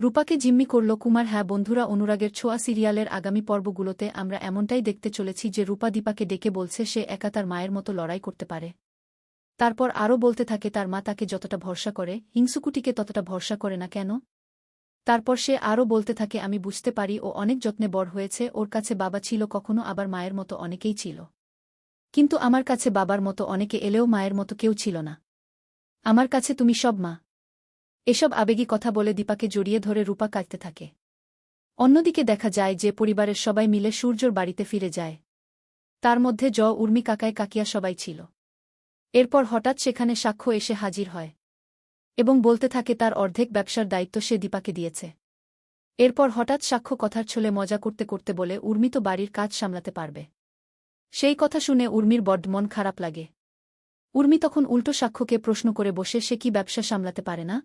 রূপাকে জিম্মি করল, কুমার হ্যাঁ বন্ধুরা, অনুরাগের ছোঁয়া সিরিয়ালের আগামী পর্বগুলোতে আমরা এমনটাই দেখতে চলেছি যে রূপা দীপাকে ডেকে বলছে সে একা তার মায়ের মতো লড়াই করতে পারে। তারপর আরও বলতে থাকে, তার মা তাকে যতটা ভরসা করে, হিংসুকুটিকে ততটা ভরসা করে না কেন? তারপর সে আরও বলতে থাকে, আমি বুঝতে পারি ও অনেক যত্নে বড় হয়েছে, ওর কাছে বাবা ছিল কখনো আবার মায়ের মতো অনেকেই ছিল। কিন্তু আমার কাছে বাবার মতো অনেকে এলেও মায়ের মতো কেউ ছিল না। আমার কাছে তুমি সব মা। এসব আবেগী কথা বলে দীপাকে জড়িয়ে ধরে রূপা কাঁদতে থাকে। অন্যদিকে দেখা যায় যে পরিবারের সবাই মিলে সূর্যর বাড়িতে ফিরে যায়। তার মধ্যে জ, উর্মি কাকায় কাকিয়া সবাই ছিল। এরপর হঠাৎ সেখানে সাক্ষ্য এসে হাজির হয় এবং বলতে থাকে তার অর্ধেক ব্যবসার দায়িত্ব সে দীপাকে দিয়েছে। এরপর হঠাৎ সাক্ষ্য কথার ছলে মজা করতে করতে বলে, উর্মি তো বাড়ির কাজ সামলাতে পারবে। সেই কথা শুনে উর্মির বড্ড মন খারাপ লাগে। উর্মি তখন উল্টো সাক্ষ্যকে প্রশ্ন করে বসে, সে কি ব্যবসা সামলাতে পারে না?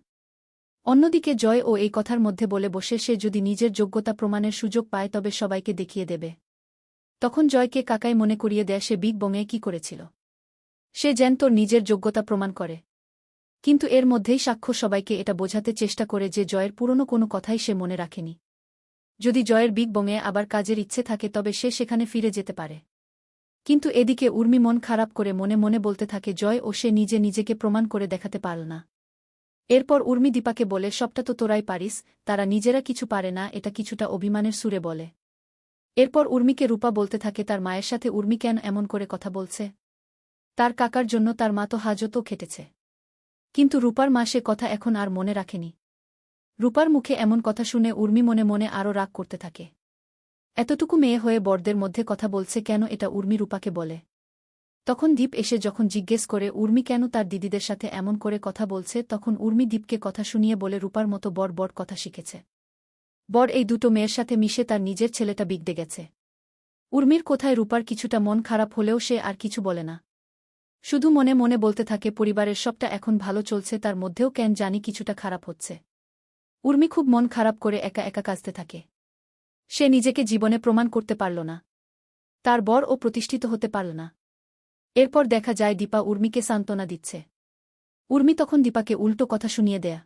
অন্যদিকে জয় ও এই কথার মধ্যে বলে বসে, সে যদি নিজের যোগ্যতা প্রমাণের সুযোগ পায়, তবে সবাইকে দেখিয়ে দেবে। তখন জয়কে কাকাই মনে করিয়ে দেয়, সে বিগ বঙে কি করেছিল। সে যেন তোর নিজের যোগ্যতা প্রমাণ করে। কিন্তু এর মধ্যেই সাক্ষ্য সবাইকে এটা বোঝাতে চেষ্টা করে যে জয়ের পুরনো কোনো কথাই সে মনে রাখেনি। যদি জয়ের বিগ বঙে আবার কাজের ইচ্ছে থাকে, তবে সে সেখানে ফিরে যেতে পারে। কিন্তু এদিকে উর্মি মন খারাপ করে মনে মনে বলতে থাকে, জয় ও সে নিজে নিজেকে প্রমাণ করে দেখাতে পারল না। এরপর উর্মি দীপাকে বলে, সবটা তো তোরাই পারিস, তারা নিজেরা কিছু পারে না, এটা কিছুটা অভিমানের সুরে বলে। এরপর উর্মিকে রূপা বলতে থাকে, তার মায়ের সাথে উর্মি কেন এমন করে কথা বলছে? তার কাকার জন্য তার মা তো হাজতও খেটেছে। কিন্তু রূপার মা সে কথা এখন আর মনে রাখেনি। রূপার মুখে এমন কথা শুনে উর্মি মনে মনে আরও রাগ করতে থাকে। এতটুকু মেয়ে হয়ে বড়দের মধ্যে কথা বলছে কেন এটা উর্মি রূপাকে বলে। তখন দীপ এসে যখন জিজ্ঞেস করে, উর্মি কেন তার দিদিদের সাথে এমন করে কথা বলছে? তখন উর্মি দীপকে কথা শুনিয়ে বলে, রূপার মতো বড় বড় কথা শিখেছে। বর এই দুটো মেয়ের সাথে মিশে তার নিজের ছেলেটা বিগড়ে গেছে। উর্মির কোথায় রূপার কিছুটা মন খারাপ হলেও সে আর কিছু বলে না। শুধু মনে মনে বলতে থাকে, পরিবারের সবটা এখন ভালো চলছে, তার মধ্যেও কেন জানি কিছুটা খারাপ হচ্ছে। উর্মি খুব মন খারাপ করে একা একা কাজতে থাকে। সে নিজেকে জীবনে প্রমাণ করতে পারল না। তার বর ও প্রতিষ্ঠিত হতে পারল না। এরপর দেখা যায় দীপা উর্মিকে সান্ত্বনা দিচ্ছে। উর্মি তখন দীপাকে উল্টো কথা শুনিয়ে দেয়া।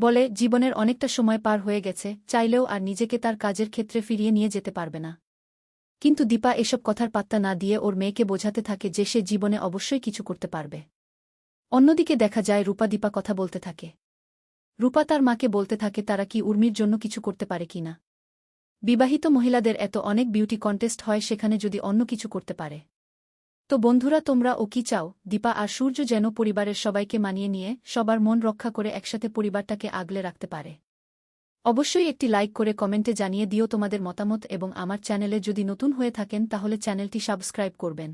বলে, জীবনের অনেকটা সময় পার হয়ে গেছে, চাইলেও আর নিজেকে তার কাজের ক্ষেত্রে ফিরিয়ে নিয়ে যেতে পারবে না। কিন্তু দীপা এসব কথার পাত্তা না দিয়ে ওর মেয়েকে বোঝাতে থাকে যে সে জীবনে অবশ্যই কিছু করতে পারবে। অন্যদিকে দেখা যায় রূপা দীপা কথা বলতে থাকে। রূপা তার মাকে বলতে থাকে তারা কি উর্মির জন্য কিছু করতে পারে কিনা বিবাহিত মহিলাদের এত অনেক বিউটি কন্টেস্ট হয় সেখানে যদি অন্য কিছু করতে পারে। তো বন্ধুরা, তোমরা ও কি চাও? দীপা আর সূর্য যেন পরিবারের সবাইকে মানিয়ে নিয়ে সবার মন রক্ষা করে একসাথে পরিবারটাকে আগলে রাখতে পারে। অবশ্যই একটি লাইক করে কমেন্টে জানিয়ে দিও তোমাদের মতামত এবং আমার চ্যানেলে যদি নতুন হয়ে থাকেন তাহলে চ্যানেলটি সাবস্ক্রাইব করবেন।